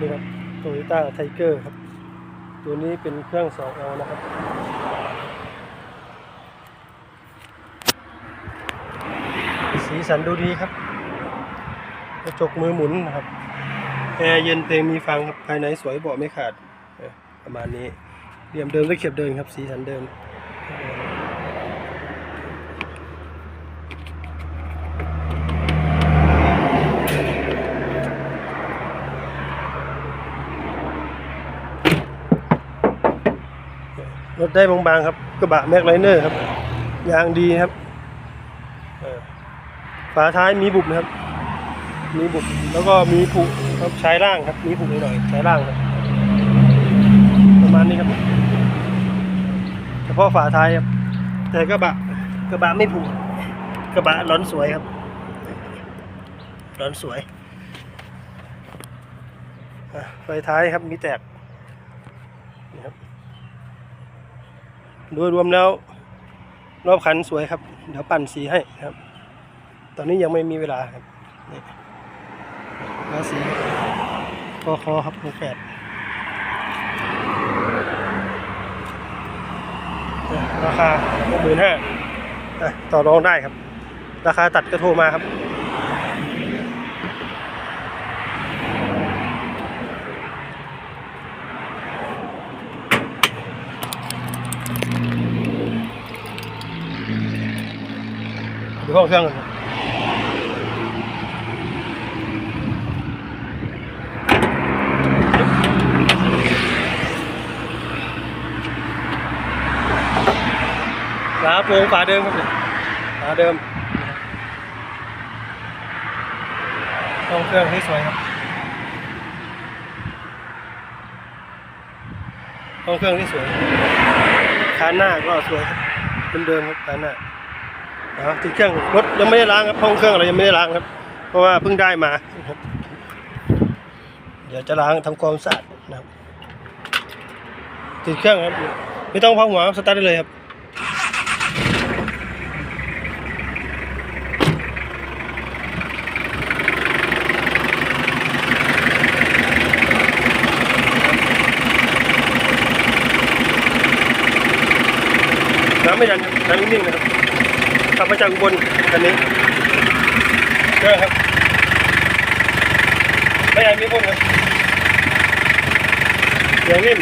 นี่ครับโตโยต้าไทเกอร์ครับ ตัวนี้เป็นเครื่อง 2L นะครับสีสันดูดีครับกระจกมือหมุนนะครับแอร์เย็นเพลงมีฟังครับภายในสวยเบาะไม่ขาดประมาณนี้เหลี่ยมเดิมและเขียบเดิมครับ สีสันเดิม รถได้บางๆครับกระบะแม็กไลเนอร์ครับยางดีครับฝาท้ายมีบุบนะครับ มีบุบแล้วก็มีผุครับใช้ล่างครับ มีผุหน่อยๆใช้ล่างครับประมาณนี้ครับเฉพาะฝาท้ายครับ แต่กระบะกระบะไม่ผุกระบะร้อนสวยครับ ร้อนสวยไฟท้ายครับมีแตกนี่ครับ โดยรวมแล้วรอบคันสวยครับ เดี๋ยวปั่นสีให้ครับ ตอนนี้ยังไม่มีเวลาครับนี่แล้วสีคอคอครับหกแปดราคาหกหมื่นห้าต่อรองได้ครับ ราคาตัดก็โทรมาครับ ดูห้องเครื่องกันครับฝาโปร่งฝาเดิมครับเนี่ยฝาเดิมห้องเครื่องที่สวยครับห้องเครื่องที่สวยคานหน้าก็สวยครับเดิมครับคานหน้า นะครับที่เครื่องรถยังไม่ได้ล้างครับห้องเครื่องเรายังไม่ได้ล้างครับ เพราะว่าเพิ่งได้มาครับเดี๋ยวจะล้างทำความสะอาดนะครับติดเครื่องครับไม่ต้องพักหัวครับสตาร์ทได้เลยครับน้ำไม่ดันครับน้ำนิ่งๆนะครับ ขับมาจากอุบลคันนี้เยอครับไม่ใหญ่ไม่พุ่งครับเสียงนิ่ม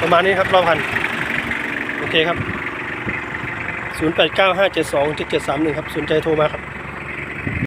ประมาณนี้ครับรอบพันโอเคครับ 0895727731 ครับสนใจโทรมาครับ